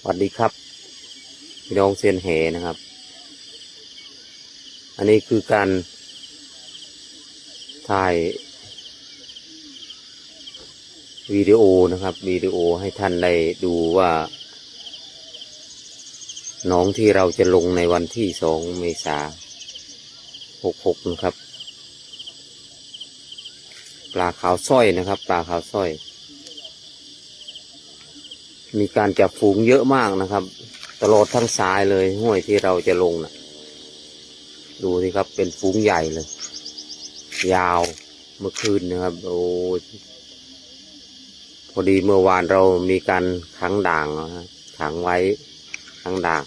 สวัสดีครับพี่น้องเซียนแหนะครับ อันนี้คือการถ่ายวิดีโอนะครับวิดีโอให้ท่านได้ดูว่า น้องที่เราจะลงในวันที่สองเมษาหกหกนะครับ ปลาขาวสร้อยนะครับ ปลาขาวสร้อย มีการจับฝูงเยอะมากนะครับ ตลอดทั้งสายเลยห้วยที่เราจะลงนะดูสิครับเป็นฝูงใหญ่เลย ยาวเมื่อคืนนะครับโอ้พอดีเมื่อวานเรามีการขังด่างนะฮะขังไว้ขังด่าง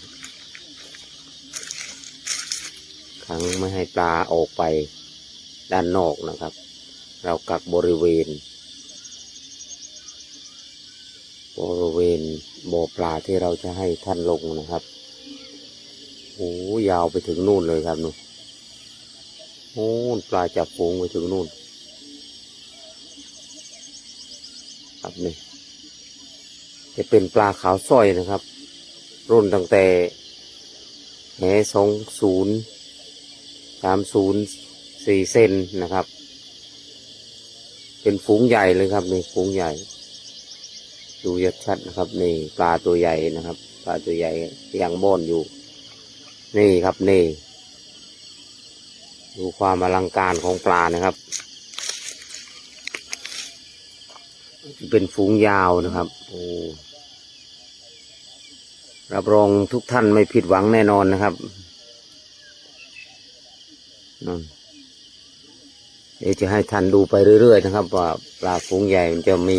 ขังไม่ให้ปลาออกไปด้านนอกนะครับ เรากักบริเวณ บริเวณบ่อปลาที่เราจะให้ท่านลงนะครับโอ้ยาวไปถึงนู่นเลยครับนู่นโอ้ปลาจับฝูงไปถึงนู่น ครับนี่จะเป็นปลาขาวสร้อยนะครับ รุ่นตั้งแต่แหสองศูนย์สามศูนย์สี่เซนนะครับ เป็นฝูงใหญ่เลยครับนี่ฝูงใหญ่ ดูยัดชัดนะครับ นี่ปลาตัวใหญ่นะครับ ปลาตัวใหญ่ยังบ่อนอยู่ นี่ครับนี่ ดูความอลังการของปลานะครับ เป็นฝูงยาวนะครับโอ้รับรองทุกท่านไม่ผิดหวังแน่นอนนะครับนั่นเดี๋ยวจะให้ท่านดูไปเรื่อยๆนะครับ ว่าปลาฝูงใหญ่มันจะมี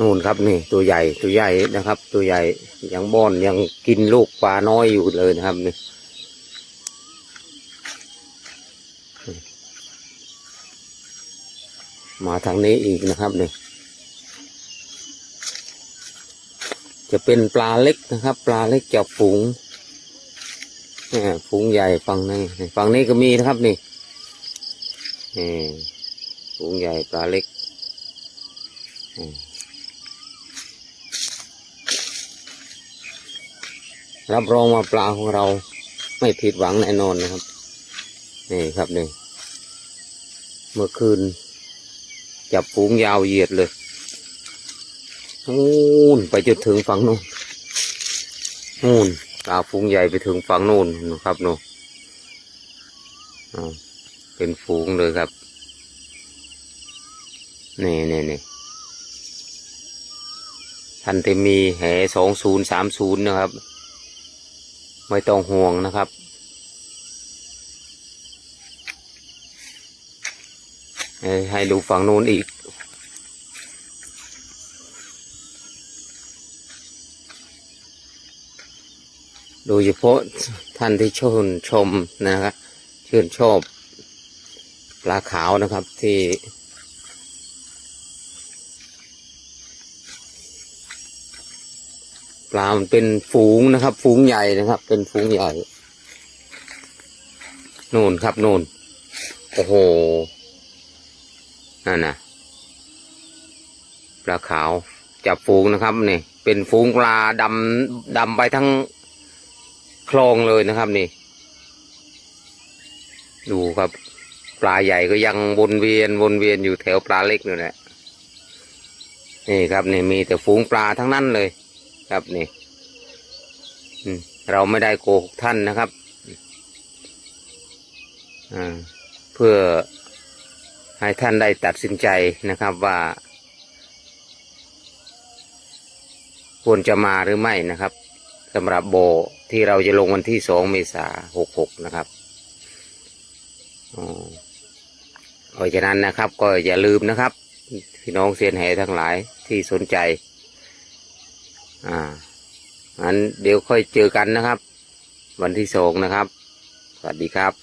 นู่นครับนี่ตัวใหญ่ตัวใหญ่นะครับ ตัวใหญ่ยังบ้อนยังกินลูกปลาน้อยอยู่เลยนะครับนี่มาทางนี้อีกนะครับนี่จะเป็นปลาเล็กนะครับ ปลาเล็กจับฝูงนี่ฝูงใหญ่ฝั่งนี้ฝั่งนี้ก็มีนะครับนี่นี่ฝูงใหญ่ปลาเล็กอืม รับรองว่าปลาของเราไม่ผิดหวังแน่นอนนะครับ นี่ครับนี่เมื่อคืน จับฝูงยาวเหยียดเลยนู่นไปจนถึงฝั่งนู้นนู่นปลาฝูงใหญ่ไปถึงฝั่งนู้นนะครับนู่นเป็นฝูงเลยครับนี่นี่นี่ทันเตมีแห่สองศูนย์สามศูนย์นะครับ ไม่ต้องห่วงนะครับ ให้ดูฝั่งนู้นอีก โดยเฉพาะท่านที่ชื่นชมนะครับชื่นชอบปลาขาวนะครับที่ ปลามันเป็นฝูงนะครับ ฝูงใหญ่นะครับ เป็นฝูงใหญ่นู่นครับนู่นโอ้โหนั่นนะปลาขาวจับฝูงนะครับนี่เป็นฝูงปลาดำดำไปทั้งคลองเลยนะครับนี่ ดูครับ ปลาใหญ่ก็ยังวนเวียนวนเวียนอยู่แถวปลาเล็กนี่แหละนี่ครับนี่มีแต่ฝูงปลาทั้งนั้นเลย ครับนี่เราไม่ได้โกหกท่านนะครับเพื่อให้ท่านได้ตัดสินใจนะครับว่า ควรจะมาหรือไม่นะครับสำหรับโบที่เราจะลงวันที่สองเมษาหกหกนะครับเพราะฉะนั้นนะครับก็อย่าลืมนะครับ พี่น้องเซียนแหทั้งหลายที่สนใจ อ่างั้นเดี๋ยวค่อยเจอกันนะครับ วันที่สองนะครับ สวัสดีครับ